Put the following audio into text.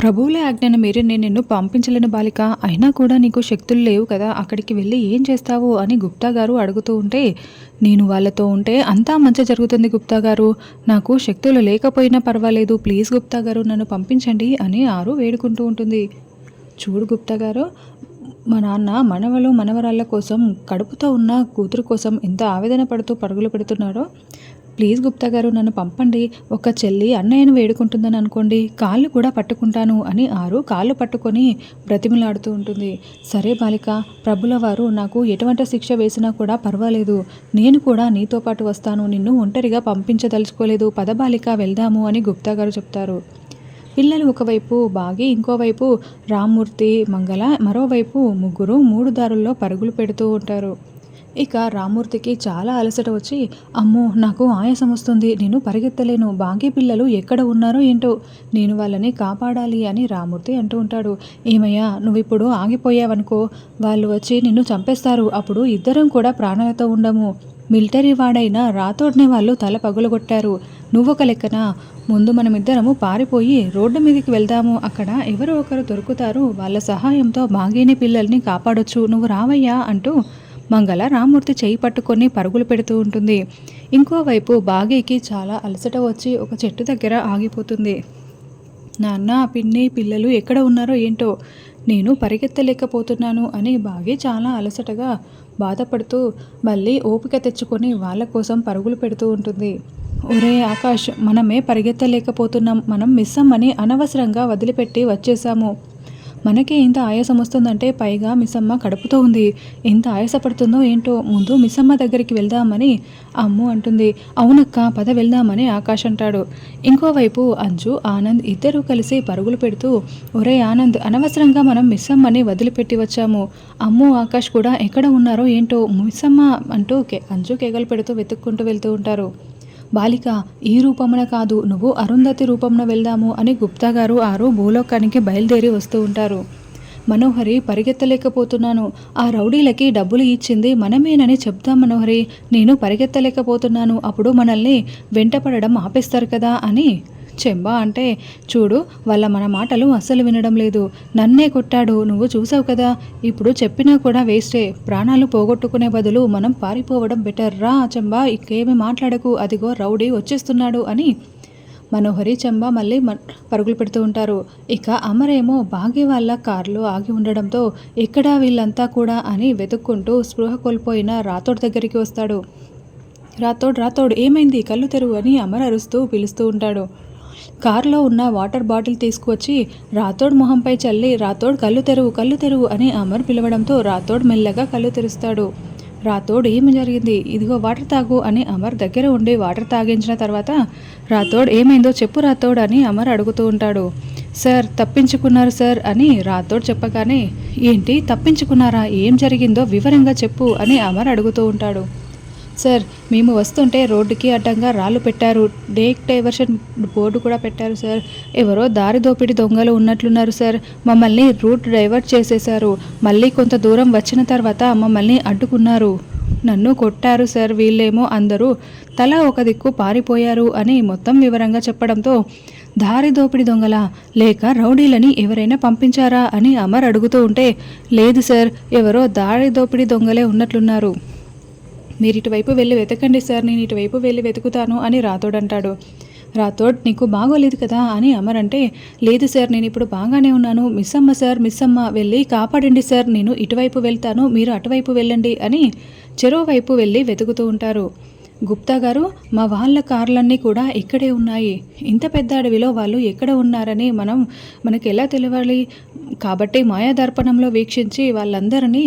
ప్రభువులే ఆజ్ఞను మీరే నేను నిన్ను పంపించలేని బాలిక. అయినా కూడా నీకు శక్తులు లేవు కదా. అక్కడికి వెళ్ళి ఏం చేస్తావు? అని గుప్తా గారు అడుగుతూ ఉంటే నేను వాళ్ళతో ఉంటే అంతా మంచి జరుగుతుంది గుప్తా గారు. నాకు శక్తులు లేకపోయినా పర్వాలేదు. ప్లీజ్ గుప్తా గారు నన్ను పంపించండి అని ఆరు వేడుకుంటూ ఉంటుంది. చూడు గుప్తా గారు మా నాన్న మనవలు మనవరాళ్ళ కోసం కడుపుతో ఉన్న కూతురు కోసం ఎంత ఆవేదన పడుతూ పరుగులు పెడుతున్నాడో ప్లీజ్ గుప్తా గారు నన్ను పంపండి. ఒక చెల్లి అన్నయ్యను వేడుకుంటుందని అనుకోండి కాళ్ళు కూడా పట్టుకుంటాను అని ఆరు కాళ్ళు పట్టుకొని బ్రతిమలాడుతూ ఉంటుంది. సరే బాలిక ప్రభుల వారు నాకు ఎటువంటి శిక్ష వేసినా కూడా పర్వాలేదు. నేను కూడా నీతో పాటు వస్తాను. నిన్ను ఒంటరిగా పంపించదలుచుకోలేదు. పద బాలిక వెళ్దాము అని గుప్తా గారు చెప్తారు. పిల్లలు ఒకవైపు బాగి ఇంకోవైపు రామ్మూర్తి మంగళ మరోవైపు ముగ్గురు మూడు దారుల్లో పరుగులు పెడుతూ ఉంటారు. ఇక రామూర్తికి చాలా అలసట వచ్చి అమ్మో నాకు ఆయాసం వస్తుంది నేను పరిగెత్తలేను బాగి పిల్లలు ఎక్కడ ఉన్నారో ఏంటో నేను వాళ్ళని కాపాడాలి అని రామూర్తి అంటూ ఉంటాడు. ఏమయ్యా నువ్వు ఇప్పుడు ఆగిపోయావనుకో వాళ్ళు వచ్చి నిన్ను చంపేస్తారు అప్పుడు ఇద్దరం కూడా ప్రాణాలతో ఉండము. మిలిటరీ వాడైన రాతోడ్నే వాళ్ళు తల పగులగొట్టారు. నువ్వొక లెక్కన ముందు మనమిద్దరము పారిపోయి రోడ్డు మీదకి వెళ్దాము అక్కడ ఎవరో ఒకరు దొరుకుతారు వాళ్ళ సహాయంతో బాగేని పిల్లల్ని కాపాడొచ్చు నువ్వు రావయ్యా అంటూ మంగళ రామూర్తి చేయి పట్టుకొని పరుగులు పెడుతూ ఉంటుంది. ఇంకోవైపు బాగీకి చాలా అలసట వచ్చి ఒక చెట్టు దగ్గర ఆగిపోతుంది. నాన్న పిన్ని పిల్లలు ఎక్కడ ఉన్నారో ఏంటో? నేను పరిగెత్తలేకపోతున్నాను అని బాగి చాలా అలసటగా బాధపడుతూ మళ్ళీ ఓపిక తెచ్చుకొని వాళ్ళ కోసం పరుగులు పెడుతూ ఉంటుంది. ఒరే ఆకాష్ మనమే పరిగెత్తలేకపోతున్నాం. మనం మిస్ అమ్మని అనవసరంగా వదిలిపెట్టి వచ్చేసాము. మనకే ఇంత ఆయాసం వస్తుందంటే పైగా మిస్సమ్మ కడుపుతో ఉంది. ఎంత ఆయాసపడుతుందో ఏంటో ముందు మిస్సమ్మ దగ్గరికి వెళ్దామని అమ్ము అంటుంది. అవునక్క పద వెళ్దామని ఆకాష్ అంటాడు. ఇంకోవైపు అంజు ఆనంద్ ఇద్దరూ కలిసి పరుగులు పెడుతూ ఒరే ఆనంద్ అనవసరంగా మనం మిస్సమ్మని వదిలిపెట్టి వచ్చాము. అమ్ము ఆకాష్ కూడా ఎక్కడ ఉన్నారో ఏంటో మిస్సమ్మ అంటూ అంజు కేగలు పెడుతూ వెతుక్కుంటూ వెళ్తూ ఉంటారు. బాలిక ఈ రూపమున కాదు నువ్వు అరుంధతి రూపమున వెళ్దాము అని గుప్తా గారు ఆరు భూలోకానికి బయలుదేరి వస్తూ ఉంటారు. మనోహరి పరిగెత్తలేకపోతున్నాను. ఆ రౌడీలకి డబ్బులు ఇచ్చింది మనమేనని చెప్తాం మనోహరి నేను పరిగెత్తలేకపోతున్నాను అప్పుడు మనల్ని వెంటపడడం ఆపేస్తారు కదా అని చెంబా అంటే చూడు వాళ్ళ మన మాటలు అస్సలు వినడం లేదు. నన్నే కొట్టాడు నువ్వు చూసావు కదా. ఇప్పుడు చెప్పినా కూడా వేస్టే. ప్రాణాలు పోగొట్టుకునే బదులు మనం పారిపోవడం బెటర్ రా చెంబా. ఇంకేమి మాట్లాడకు. అదిగో రౌడీ వచ్చేస్తున్నాడు అని మనోహరి చెంబా మళ్ళీ పరుగులు పెడుతూ ఉంటారు. ఇక అమరేమో బాగి వాళ్ళ కారులో ఆగి ఉండడంతో ఎక్కడా వీళ్ళంతా కూడా అని వెతుక్కుంటూ స్పృహ కోల్పోయిన రాతోడ్ దగ్గరికి వస్తాడు. రాతోడ్ రాతోడ్ ఏమైంది? కళ్ళు తెరువు అని అమర్ అరుస్తూ పిలుస్తూ ఉంటాడు. కారులో ఉన్న వాటర్ బాటిల్ తీసుకువచ్చి రాతోడ్ మొహంపై చల్లి రాతోడ్ కళ్ళు తెరువు కళ్ళు తెరువు అని అమర్ పిలవడంతో రాతోడ్ మెల్లగా కళ్ళు తెరుస్తాడు. రాథోడ్ ఏమి జరిగింది? ఇదిగో వాటర్ తాగు అని అమర్ దగ్గర ఉండి వాటర్ తాగించిన తర్వాత రాతోడ్ ఏమైందో చెప్పు రాతోడ్ అని అమర్ అడుగుతూ ఉంటాడు. సార్ తప్పించుకున్నారు సార్ అని రాతోడ్ చెప్పగానే ఏంటి తప్పించుకున్నారా? ఏం జరిగిందో వివరంగా చెప్పు అని అమర్ అడుగుతూ ఉంటాడు. సార్ మేము వస్తుంటే రోడ్డుకి అడ్డంగా రాళ్ళు పెట్టారు. డేక్ డైవర్షన్ బోర్డు కూడా పెట్టారు సార్. ఎవరో దారి దోపిడి దొంగలు ఉన్నట్లున్నారు సార్. మమ్మల్ని రూట్ డైవర్ట్ చేసేశారు. మళ్ళీ కొంత దూరం వచ్చిన తర్వాత మమ్మల్ని అడ్డుకున్నారు. నన్ను కొట్టారు సార్. వీళ్ళేమో అందరూ తల ఒక దిక్కు పారిపోయారు అని మొత్తం వివరంగా చెప్పడంతో దారి దోపిడి దొంగల? లేక రౌడీలని ఎవరైనా పంపించారా? అని అమర్ అడుగుతూ ఉంటే లేదు సార్. ఎవరో దారి దోపిడి దొంగలే ఉన్నట్లున్నారు. మీరు ఇటువైపు వెళ్ళి వెతకండి సార్ నేను ఇటువైపు వెళ్ళి వెతుకుతాను అని రాతోడ్ అంటాడు. రాతోడ్ నీకు బాగోలేదు కదా అని అమర్ అంటే లేదు సార్ నేను ఇప్పుడు బాగానే ఉన్నాను. మిస్ అమ్మ సార్ మిస్ అమ్మ వెళ్ళి కాపాడండి సార్. నేను ఇటువైపు వెళ్తాను మీరు అటువైపు వెళ్ళండి అని చెరోవైపు వెళ్ళి వెతుకుతూ ఉంటారు. గుప్తా గారు మా వాళ్ళ కార్లన్నీ కూడా ఇక్కడే ఉన్నాయి. ఇంత పెద్ద అడవిలో వాళ్ళు ఎక్కడ ఉన్నారని మనం మనకు ఎలా తెలియాలి కాబట్టి మాయాదర్పణంలో వీక్షించి వాళ్ళందరినీ